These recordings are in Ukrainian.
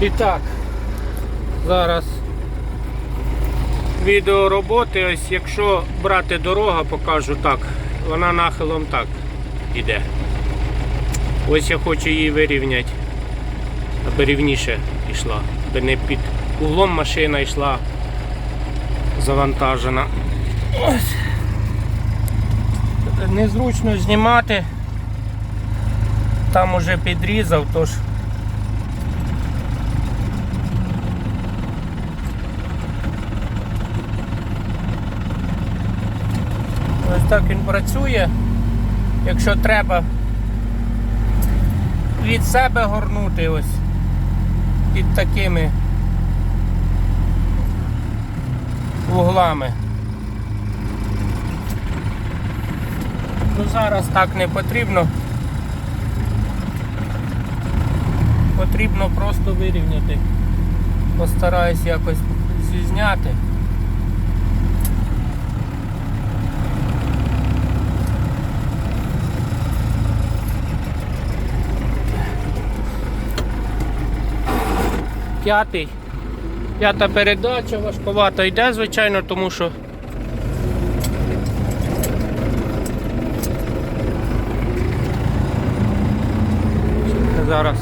І так, зараз відео роботи, ось якщо брати дорога, покажу так, вона нахилом так іде. Ось я хочу її вирівняти, аби рівніше йшла, аби не під углом машина йшла завантажена. Ось. Незручно знімати. Там уже підрізав, тож ось так він працює. Якщо треба від себе горнути ось під такими вуглами. Ну зараз так не потрібно. Потрібно просто вирівняти. Постараюсь якось зізняти. П'ятий. П'ята передача важковато йде, звичайно, тому що зараз.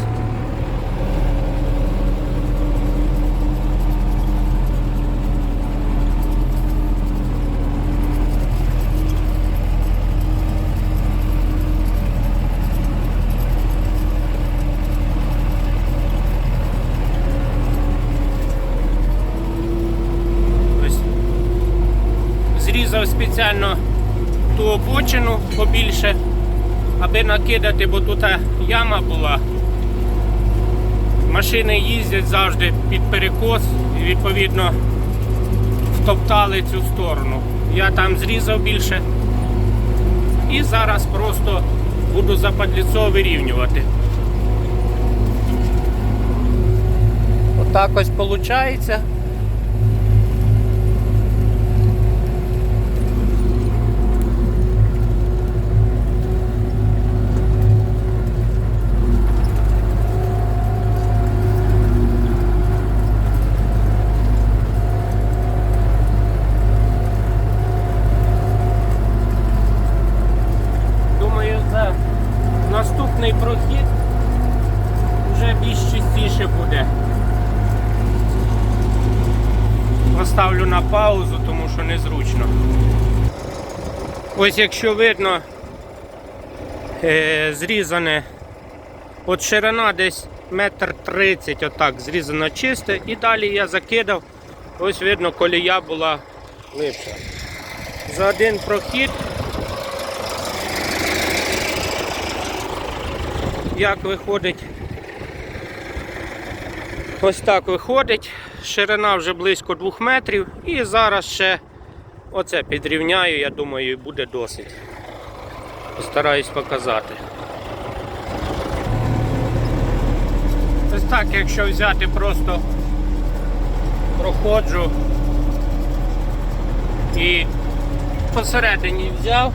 Ось Зрізав спеціально ту обочину побільше, аби накидати, бо тут яма була. Машини їздять завжди під перекос і відповідно втоптали цю сторону. Я там зрізав більше і зараз просто буду западліцо вирівнювати. Отак ось виходить. Думаю, за наступний прохід вже більш чистіше буде. Поставлю на паузу, тому що незручно. Ось якщо видно, е, зрізане от ширина десь метр тридцять, отак, зрізано чисте, і далі я закидав, ось видно, колія була глибша. За один прохід як виходить. Ось так виходить. Ширина вже близько 2 метрів. І зараз ще оце підрівняю, я думаю, і буде досить. Постараюсь показати. Ось так, якщо взяти просто проходжу і посередині взяв.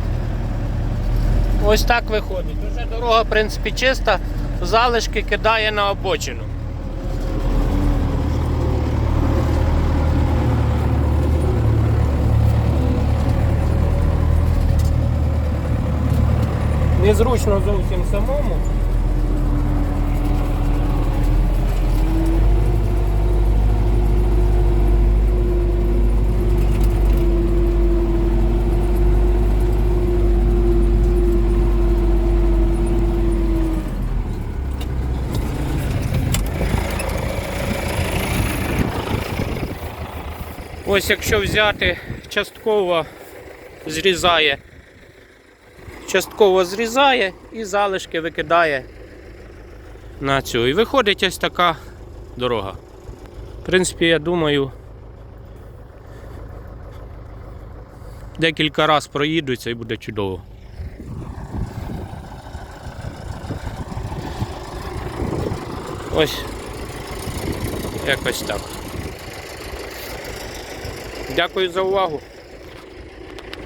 Ось так виходить. Уже дорога, в принципі, чиста, залишки кидає на обочину. Незручно зовсім самому. Ось якщо взяти частково зрізає, частково зрізає і залишки викидає на цю. І виходить ось така дорога. В принципі, я думаю, декілька разів проїдуться і буде чудово. Ось якось так. Дякую за увагу.